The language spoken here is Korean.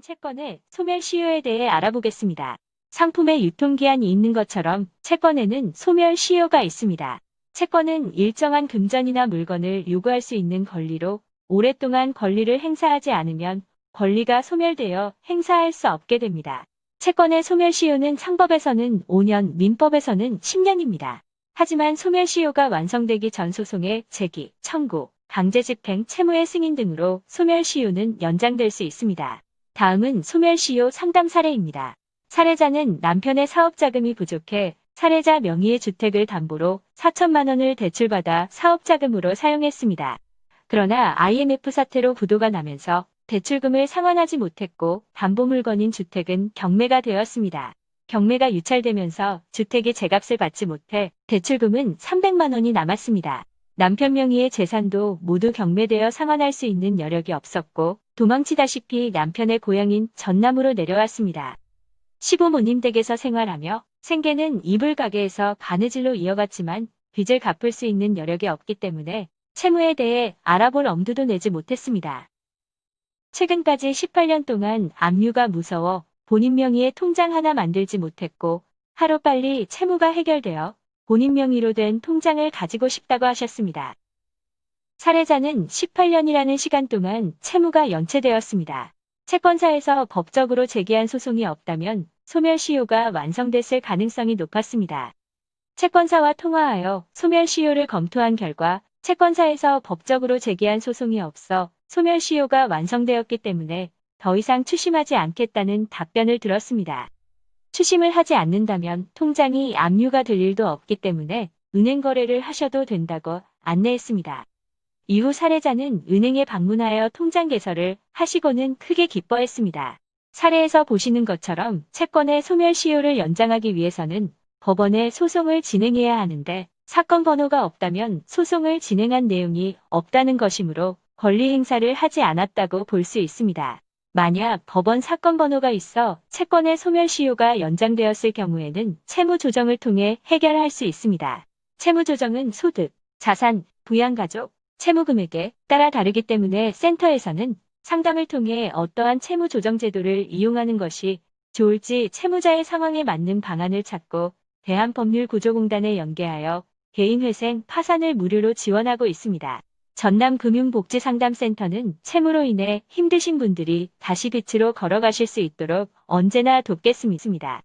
채권의 소멸 시효에 대해 알아보겠습니다. 상품의 유통기한이 있는 것처럼 채권에는 소멸 시효가 있습니다. 채권은 일정한 금전이나 물건을 요구할 수 있는 권리로 오랫동안 권리를 행사하지 않으면 권리가 소멸되어 행사할 수 없게 됩니다. 채권의 소멸 시효는 상법에서는 5년, 민법에서는 10년입니다. 하지만 소멸 시효가 완성되기 전 소송의 제기, 청구, 강제집행, 채무의 승인 등으로 소멸시효는 연장될 수 있습니다. 다음은 소멸시효 상담 사례입니다. 사례자는 남편의 사업 자금이 부족해 사례자 명의의 주택을 담보로 4천만 원을 대출받아 사업 자금으로 사용했습니다. 그러나 IMF 사태로 부도가 나면서 대출금을 상환하지 못했고 담보 물건인 주택은 경매가 되었습니다. 경매가 유찰되면서 주택이 제값을 받지 못해 대출금은 300만 원이 남았습니다. 남편 명의의 재산도 모두 경매되어 상환할 수 있는 여력이 없었고 도망치다시피 남편의 고향인 전남으로 내려왔습니다. 시부모님 댁에서 생활하며 생계는 이불 가게에서 바느질로 이어갔지만 빚을 갚을 수 있는 여력이 없기 때문에 채무에 대해 알아볼 엄두도 내지 못했습니다. 최근까지 18년 동안 압류가 무서워 본인 명의의 통장 하나 만들지 못했고 하루빨리 채무가 해결되어 본인 명의로 된 통장을 가지고 싶다고 하셨습니다. 사례자는 18년이라는 시간 동안 채무가 연체되었습니다. 채권사에서 법적으로 제기한 소송이 없다면 소멸시효가 완성됐을 가능성이 높았습니다. 채권사와 통화하여 소멸시효를 검토한 결과 채권사에서 법적으로 제기한 소송이 없어 소멸시효가 완성되었기 때문에 더 이상 추심하지 않겠다는 답변을 들었습니다. 추심을 하지 않는다면 통장이 압류가 될 일도 없기 때문에 은행 거래를 하셔도 된다고 안내했습니다. 이후 사례자는 은행에 방문하여 통장 개설을 하시고는 크게 기뻐했습니다. 사례에서 보시는 것처럼 채권의 소멸 시효를 연장하기 위해서는 법원에 소송을 진행해야 하는데 사건 번호가 없다면 소송을 진행한 내용이 없다는 것이므로 권리 행사를 하지 않았다고 볼 수 있습니다. 만약 법원 사건 번호가 있어 채권의 소멸 시효가 연장되었을 경우에는 채무 조정을 통해 해결할 수 있습니다. 채무 조정은 소득, 자산, 부양가족, 채무 금액에 따라 다르기 때문에 센터에서는 상담을 통해 어떠한 채무 조정 제도를 이용하는 것이 좋을지 채무자의 상황에 맞는 방안을 찾고 대한법률구조공단에 연계하여 개인회생 파산을 무료로 지원하고 있습니다. 전남금융복지상담센터는 채무로 인해 힘드신 분들이 다시 빛으로 걸어가실 수 있도록 언제나 돕겠습니다.